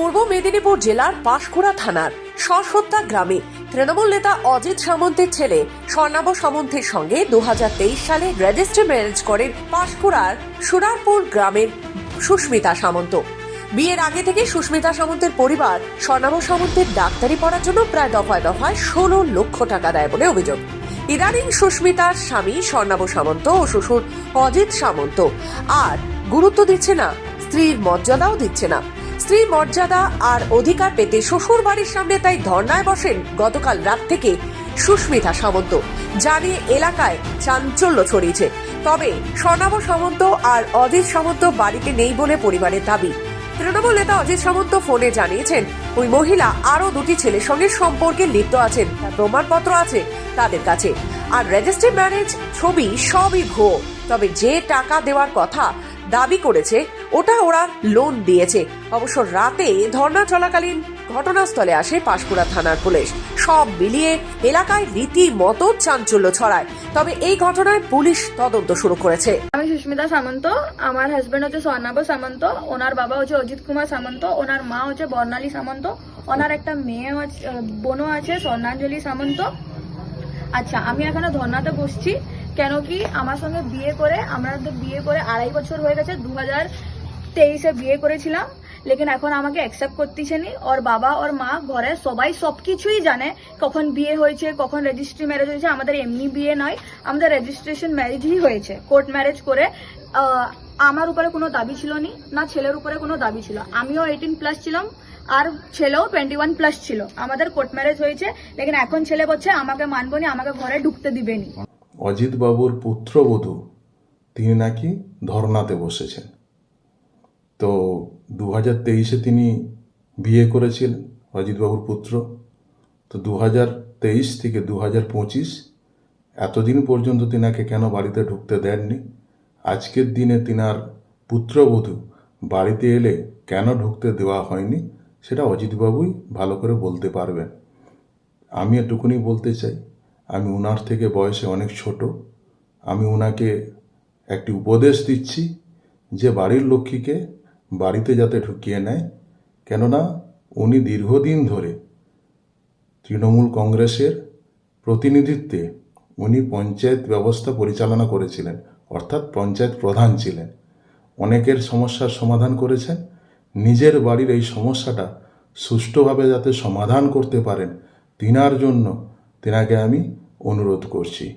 পূর্ব মেদিনীপুর জেলার পাঁশকুড়া থানার সশত্তা গ্রামে তৃণমূল নেতা অজিত সামন্তের ছেলে স্বর্ণাব সামন্তের সঙ্গে দু হাজার তেইশ সালে রেজিস্ট্রি ম্যারেজ করেন পাঁশকুড়ার সুরারপুর গ্রামের সুস্মিতা সামন্ত। বিয়ের আগে থেকে সুস্মিতা সামন্তের পরিবার স্বর্ণাব সামন্তের ডাক্তারি পড়ার জন্য প্রায় দফায় দফায় ষোলো লক্ষ টাকা দেয় বলে অভিযোগ। ইদানিং সুস্মিতার স্বামী স্বর্ণাব সামন্ত ও শ্বশুর অজিত সামন্ত। আর গুরুত্ব দিচ্ছে না, স্ত্রীর মর্যাদাও দিচ্ছে না। স্ত্রীর মর্যাদা আর অধিকার পেতে শ্বশুর বাড়ির সামনে তাই ধর্নায় বসেন গতকাল রাত থেকে সুস্মিতা সামন্ত। জানিয়ে এলাকায় চাঞ্চল্য ছড়িয়েছে। তবে স্বর্ণাভ সামন্ত আর অজিত সামন্ত বাড়িতে নেই বলে পরিবারের দাবি। তৃণমূল নেতা অজিত সামন্ত ফোনে জানিয়েছেন, ওই মহিলা আরও দুটি ছেলের সঙ্গে সম্পর্কে লিপ্ত আছেন। তার প্রমাণপত্র আছে তাদের কাছে। আর রেজিস্ট্রি ম্যারেজ, ছবি সবই ভুয়ো। তবে যে টাকা দেওয়ার কথা দাবি করেছে ওটা ওরা লোন দিয়েছে। অবশ্য রাতে ধর্ণা চলাকালীন ঘটনাস্থলে আসে পাঁশকুড়া থানার পুলিশ। সব মিলিয়ে এলাকায় রীতিমতো চাঞ্চল্য ছড়ায়। তবে এই ঘটনায় পুলিশ তদন্ত শুরু করেছে। আমি সুস্মিতা সামন্ত, আমার হাজবেন্ড হচ্ছে স্বর্ণাভ সামন্ত, ওনার বাবা হচ্ছে অজিত কুমার সামন্ত, ওনার মা হচ্ছে বর্ণালী সামন্ত, ওনার একটা মেয়ে বোনও আছে, স্বর্ণাঞ্জলি সামন্ত। আচ্ছা আমি এখানে ধর্নাতে বসছি, কেন কি আমার সঙ্গে বিয়ে করে আমরা বিয়ে করে আড়াই বছর হয়ে গেছে দু হাজার তেইশে বিয়ে করেছিলাম, লেকিন এখন আমাকে অ্যাকসেপ্ট করতেছে নি। ওর বাবা, ওর মা, ঘরে সবাই সবকিছুই জানে কখন বিয়ে হয়েছে, কখন রেজিস্ট্রি ম্যারেজ হয়েছে। আমাদের এমনি বিয়ে নয়, আমাদের রেজিস্ট্রেশন ম্যারেজই হয়েছে কোর্ট ম্যারেজ করে। আমার উপরে কোনো দাবি ছিল নি, না ছেলের উপরে কোনো দাবি ছিল। আমিও এইটিন প্লাস ছিলাম, আর ছেলেও টোয়েন্টি ওয়ান প্লাস ছিল। আমাদের কোর্ট ম্যারেজ হয়েছে, লেকিন এখন ছেলে বলছে, আমাকে মানবো নি, আমাকে ঘরে ঢুকতে দিবেনি অজিত বাবুর পুত্রবধূ, তিনি নাকি ধর্নাতে বসেছেন। দু হাজার তেইশে তিনি বিয়ে করেছিলেন, অজিতবাবুর পুত্র। তো দু হাজার তেইশ থেকে দু হাজার পঁচিশ, এতদিন পর্যন্ত তিনাকে কেন বাড়িতে ঢুকতে দেননি? আজকের দিনে তিনার পুত্রবধূ বাড়িতে এলে কেন ঢুকতে দেওয়া হয়নি, সেটা অজিতবাবুই ভালো করে বলতে পারবেন। আমি এটুকুনি বলতে চাই, আমি ওনার থেকে বয়সে অনেক ছোট, আমি ওনাকে একটি উপদেশ দিচ্ছি যে বাড়ির লক্ষ্মীকে বাড়িতে যাতে ঢুকিয়ে নেয়। কেননা উনি দীর্ঘদিন ধরে তৃণমূল কংগ্রেসের প্রতিনিধিত্বে উনি পঞ্চায়েত ব্যবস্থা পরিচালনা করেছিলেন, অর্থাৎ পঞ্চায়েত প্রধান ছিলেন। অনেকের সমস্যার সমাধান করেছেন। নিজের বাড়ির এই সমস্যাটা সুষ্ঠুভাবে যাতে সমাধান করতে পারেন, তিনার জন্য তিনাকে আমি অনুরোধ করছি।